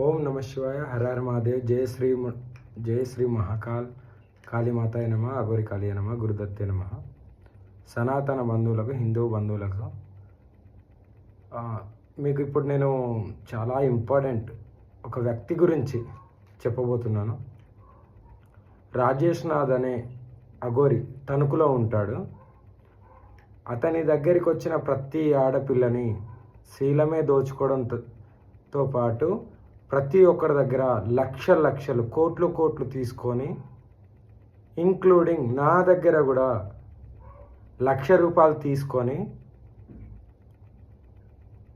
ఓం నమ శివాయ హర మహాదేవ్ జయ శ్రీ జయ శ్రీ మహాకాల్ కాళీమాతాయ నమ అఘోరి కాళీయ నమ గురుదత్తే నమ. సనాతన బంధువులకు హిందూ బంధువులకు మీకు ఇప్పుడు నేను చాలా ఇంపార్టెంట్ ఒక వ్యక్తి గురించి చెప్పబోతున్నాను. రాజేష్ నాథ్ అనే అఘోరి తణుకులో ఉంటాడు. అతని దగ్గరికి వచ్చిన ప్రతి ఆడపిల్లని శీలమే దోచుకోవడంతో తో పాటు ప్రతి ఒక్కరి దగ్గర లక్ష లక్షలు కోట్లు కోట్లు తీసుకొని ఇంక్లూడింగ్ నా దగ్గర కూడా లక్ష రూపాయలు తీసుకొని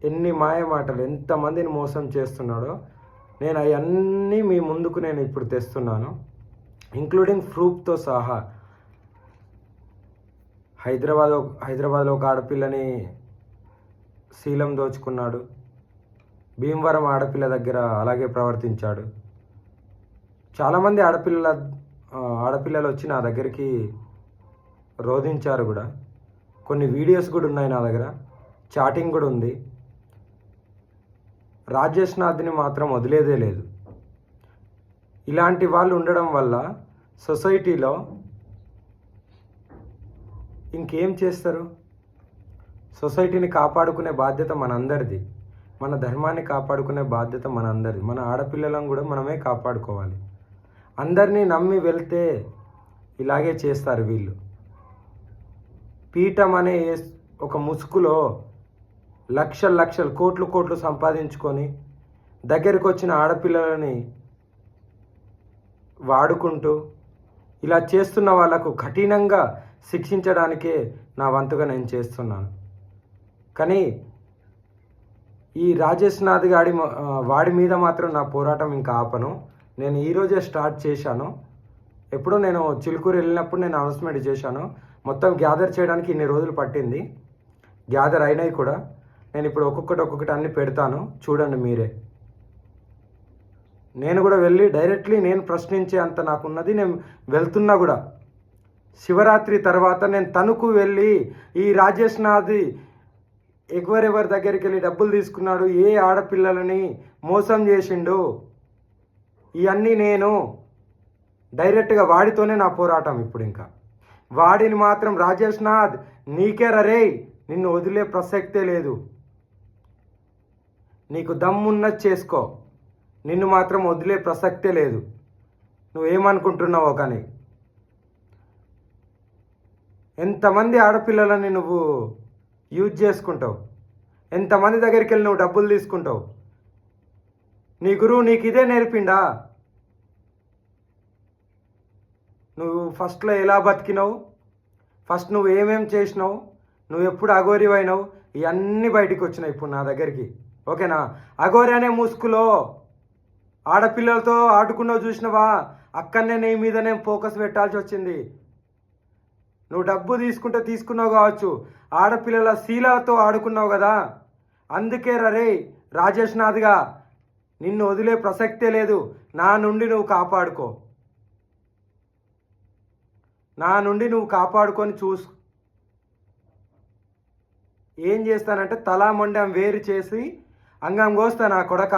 ఎన్ని మాయమాటలు ఎంతమందిని మోసం చేస్తున్నాడో నేను అవన్నీ మీ ముందుకు నేను ఇప్పుడు తెస్తున్నాను. ఇంక్లూడింగ్ ప్రూఫ్తో సహా హైదరాబాద్ హైదరాబాద్లో ఒక ఆడపిల్లని శీలం దోచుకున్నాడు. భీమవరం ఆడపిల్ల దగ్గర అలాగే ప్రవర్తించాడు. చాలామంది ఆడపిల్లల ఆడపిల్లలు వచ్చి నా దగ్గరికి రోధించారు కూడా. కొన్ని వీడియోస్ కూడా ఉన్నాయి నా దగ్గర. చాటింగ్ కూడా ఉంది. రాజేష్ నాథ్ని మాత్రం వదిలేదే లేదు. ఇలాంటి వాళ్ళు ఉండడం వల్ల సొసైటీలో ఇంకేం చేస్తారు? సొసైటీని కాపాడుకునే బాధ్యత మనందరిది. మన ధర్మాన్ని కాపాడుకునే బాధ్యత మనందరిది. మన ఆడపిల్లలను కూడా మనమే కాపాడుకోవాలి. అందరినీ నమ్మి వెళ్తే ఇలాగే చేస్తారు వీళ్ళు. పీఠం అనే ఒక ముసుగులో లక్షల లక్షలు కోట్లు కోట్లు సంపాదించుకొని దగ్గరికి వచ్చిన ఆడపిల్లలని వాడుకుంటూ ఇలా చేస్తున్న వాళ్ళకు కఠినంగా శిక్షించడానికే నా వంతుగా నేను చేస్తున్నాను. కానీ ఈ రాజేష్ నాథ్ గాడి వాడి మీద మాత్రం నా పోరాటం ఇంకా ఆపను. నేను ఈరోజే స్టార్ట్ చేశాను. ఎప్పుడో నేను చిలుకూరు వెళ్ళినప్పుడు నేను అనౌన్స్మెంట్ చేశాను. మొత్తం గ్యాదర్ చేయడానికి ఇన్ని రోజులు పట్టింది. గ్యాదర్ అయినాయి కూడా. నేను ఇప్పుడు ఒక్కొక్కటి ఒక్కొక్కటి అన్ని పెడతాను. చూడండి మీరే. నేను కూడా వెళ్ళి డైరెక్ట్లీ నేను ప్రశ్నించే అంత నాకున్నది నేను వెళ్తున్నా కూడా. శివరాత్రి తర్వాత నేను తణుకు వెళ్ళి ఈ రాజేష్ నాథ్ ఎవరెవరి దగ్గరికి వెళ్ళి డబ్బులు తీసుకున్నాడు? ఏ ఆడపిల్లలని మోసం చేసిండు? ఇవన్నీ నేను డైరెక్ట్గా వాడితోనే నా పోరాటం ఇప్పుడు ఇంకా వాడిని మాత్రం రాజేష్ నాథ్ నీకే రరే నిన్ను వదిలే ప్రసక్తే లేదు. నీకు దమ్మున్నది చేసుకో. నిన్ను మాత్రం వదిలే ప్రసక్తే లేదు. నువ్వేమనుకుంటున్నావో కానీ? ఎంతమంది ఆడపిల్లలని నువ్వు యూజ్ చేసుకుంటావు. ఎంతమంది దగ్గరికి వెళ్ళి నువ్వు డబ్బులు తీసుకుంటావు. నీ గురువు నీకు ఇదే నేర్పిండా? నువ్వు ఫస్ట్లో ఎలా బతికినావు? ఫస్ట్ నువ్వు ఏమేం చేసినావు? నువ్వు ఎప్పుడు అఘోరి ఇవన్నీ బయటికి వచ్చినాయి ఇప్పుడు నా దగ్గరికి. ఓకేనా? అఘోరి అనే ముసుగులో ఆడపిల్లలతో ఆడుకున్నావు చూసినావా? అక్కడనే నీ మీద నేను ఫోకస్ పెట్టాల్సి వచ్చింది. నువ్వు డబ్బు తీసుకుంటే తీసుకున్నావు కావచ్చు. ఆడపిల్లల శీలతో ఆడుకున్నావు కదా. అందుకే రరే రాజేష్ నాథ్గా నిన్ను వదిలే ప్రసక్తే లేదు. నా నుండి నువ్వు కాపాడుకో. నా నుండి నువ్వు కాపాడుకొని చూసు. ఏం చేస్తానంటే తలా మొండం వేరు చేసి అంగం కోస్తా నా కొడక.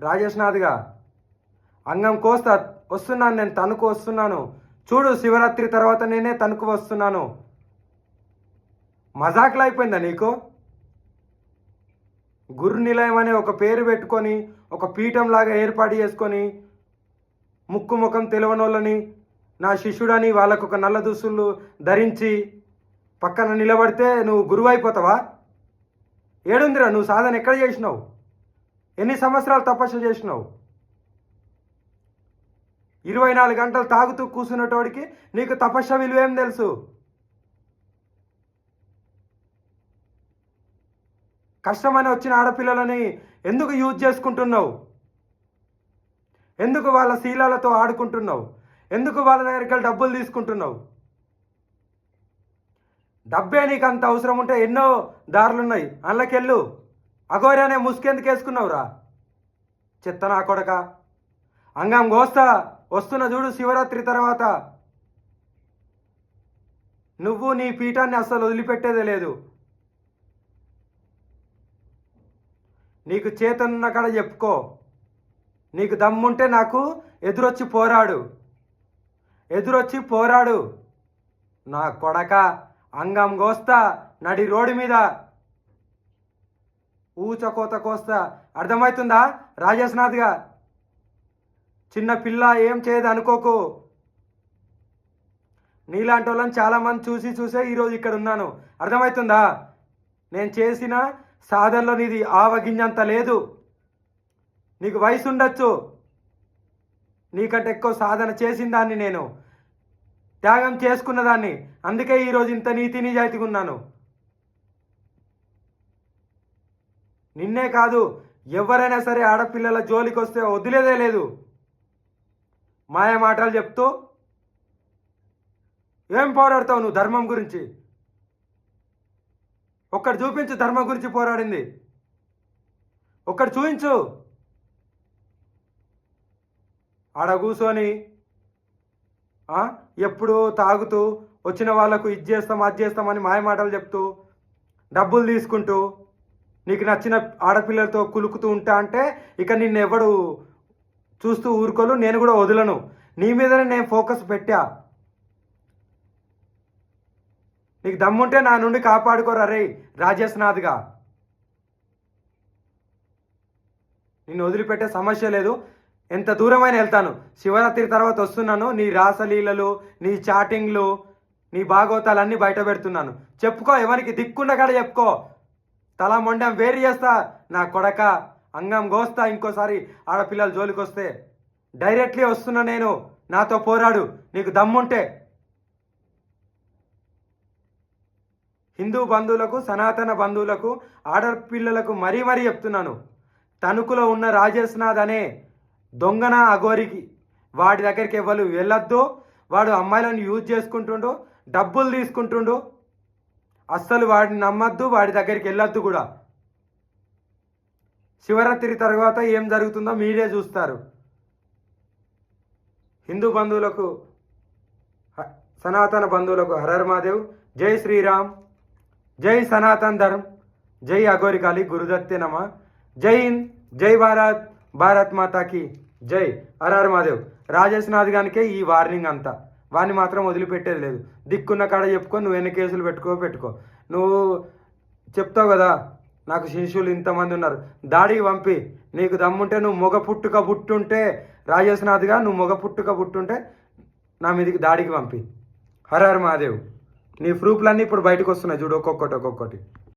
రాజేష్ నాథ్గా అంగం కోస్తా. వస్తున్నాను నేను తణుకు వస్తున్నాను. చూడు శివరాత్రి తర్వాత నేనే తణుకు వస్తున్నాను. మజాకులు అయిపోయిందా నీకు? గురు నిలయం అనే ఒక పేరు పెట్టుకొని ఒక పీఠంలాగా ఏర్పాటు చేసుకొని ముక్కు ముఖం తెలియనోళ్ళని నా శిష్యుడని వాళ్ళకు ఒక నల్ల దుస్తులు ధరించి పక్కన నిలబడితే నువ్వు గురువు అయిపోతావా? ఏడుందిరా నువ్వు సాధన ఎక్కడ చేసినావు? ఎన్ని సంవత్సరాలు తపస్సు చేసినావు? ఇరవై నాలుగు గంటలు తాగుతూ కూర్చున్నటోడికి నీకు తపస్సు విలువేం తెలుసు? కష్టమని వచ్చిన ఆడపిల్లలని ఎందుకు యూజ్ చేసుకుంటున్నావు? ఎందుకు వాళ్ళ శీలాలతో ఆడుకుంటున్నావు? ఎందుకు వాళ్ళ దగ్గరికి వెళ్ళి డబ్బులు తీసుకుంటున్నావు? డబ్బే నీకు అంత అవసరం ఉంటే ఎన్నో దారులున్నాయి. అందులోకెళ్ళు. అఘోరి ముసుకెందుకు వేసుకున్నావురా? చెత్త నా కొడక. అంగం గోస్తా వస్తున్న చూడు శివరాత్రి తర్వాత. నువ్వు నీ పీఠాన్ని అస్సలు వదిలిపెట్టేదే లేదు. నీకు చేతనున్న కాడ చెప్పుకో. నీకు దమ్ముంటే నాకు ఎదురొచ్చి పోరాడు. ఎదురొచ్చి పోరాడు. నా కొడక అంగం కోస్తా నడి రోడ్డు మీద. ఊచ కోత కోస్తా. అర్థమవుతుందా రాజేష్నాథ్గా చిన్న పిల్ల ఏం చేయదు అనుకోకు. నీలాంటి వాళ్ళని చాలామంది చూసి చూసే ఈరోజు ఇక్కడ ఉన్నాను. అర్థమవుతుందా? నేను చేసిన సాధనలో నీది ఆవగింజంత లేదు. నీకు వయసు ఉండొచ్చు. నీకంటే ఎక్కువ సాధన చేసిన దాన్ని నేను. త్యాగం చేసుకున్న దాన్ని అందుకే ఈరోజు ఇంత నీతి నిజాయితీగా ఉన్నాను. నిన్నే కాదు ఎవరైనా సరే ఆడపిల్లల జోలికి వస్తే వదిలేదే లేదు. మాయ మాటలు చెప్తూ ఏం పోరాడతావు నువ్వు ధర్మం గురించి? ఒక్కడు చూపించు ధర్మం గురించి పోరాడింది. ఒక్కడు చూపించు ఆడ కూర్చొని ఎప్పుడు తాగుతూ వచ్చిన వాళ్ళకు ఇది చేస్తాం అది చేస్తామని మాయ మాటలు చెప్తూ డబ్బులు తీసుకుంటూ నీకు నచ్చిన ఆడపిల్లలతో కులుకుతూ ఉంటా అంటే ఇక నిన్ను ఎవడు చూస్తూ ఊరుకోలు నేను కూడా వదలను. నీ మీదనే నేను ఫోకస్ పెట్టా. నీకు దమ్ముంటే నా నుండి కాపాడుకోరా రే రాజేష్నాథ్గా నిన్ను వదిలిపెట్టే సమస్య లేదు. ఎంత దూరమైన వెళ్తాను. శివరాత్రి తర్వాత వస్తున్నాను. నీ రాసలీలలు నీ చాటింగ్లు నీ భాగవతాలు అన్నీ బయట పెడుతున్నాను. చెప్పుకో ఎవరికి దిక్కున్న కాడ చెప్పుకో. తల మొండం వేరు చేస్తా నా కొడక. అంగం గోస్తా ఇంకోసారి ఆడపిల్లలు జోలికి వస్తే డైరెక్ట్లీ వస్తున్నా నేను. నాతో పోరాడు. నీకు దమ్ముంటే. హిందూ బంధువులకు సనాతన బంధువులకు ఆడపిల్లలకు మరీ మరీ చెప్తున్నాను. తణుకులో ఉన్న రాజేష్నాథ్ అనే దొంగన అఘోరికి వాడి దగ్గరికి ఎవరు వెళ్ళొద్దు. వాడు అమ్మాయిలను యూజ్ చేసుకుంటుండు డబ్బులు తీసుకుంటుండు. అస్సలు వాడిని నమ్మద్దు వాడి దగ్గరికి వెళ్ళొద్దు కూడా. శివరాత్రి తర్వాత ఏం జరుగుతుందో మీరే చూస్తారు. హిందూ బంధువులకు సనాతన బంధువులకు హరర్ మహాదేవ్ జై శ్రీరామ్ జై సనాతన్ ధర్మ్ జై అఘోరికాళి గురుదత్తే నమ జై హింద్ జై భారత్ భారత్ మాతాకి జై. హరర్ మహాదేవ్. రాజేష్నాథ్ గానికే ఈ వార్నింగ్ అంతా. వాడిని మాత్రం వదిలిపెట్టేది లేదు. దిక్కున్న కాడ చెప్పుకో నువ్వు ఎన్ని కేసులు పెట్టుకో పెట్టుకో. నువ్వు చెప్తావు కదా నాకు శిష్యులు ఇంతమంది ఉన్నారు. దాడికి పంపి నీకు దమ్ముంటే నువ్వు మొగ పుట్టుక పుట్టుంటే రాజేశ్వనాథ్గా నువ్వు మొగ పుట్టుక పుట్టుంటే నా మీదకి దాడికి పంపి. హర హర మహాదేవ్ నీ ప్రూఫ్లన్నీ ఇప్పుడు బయటకు వస్తున్నాయి చూడు ఒక్కొక్కటి ఒక్కొక్కటి.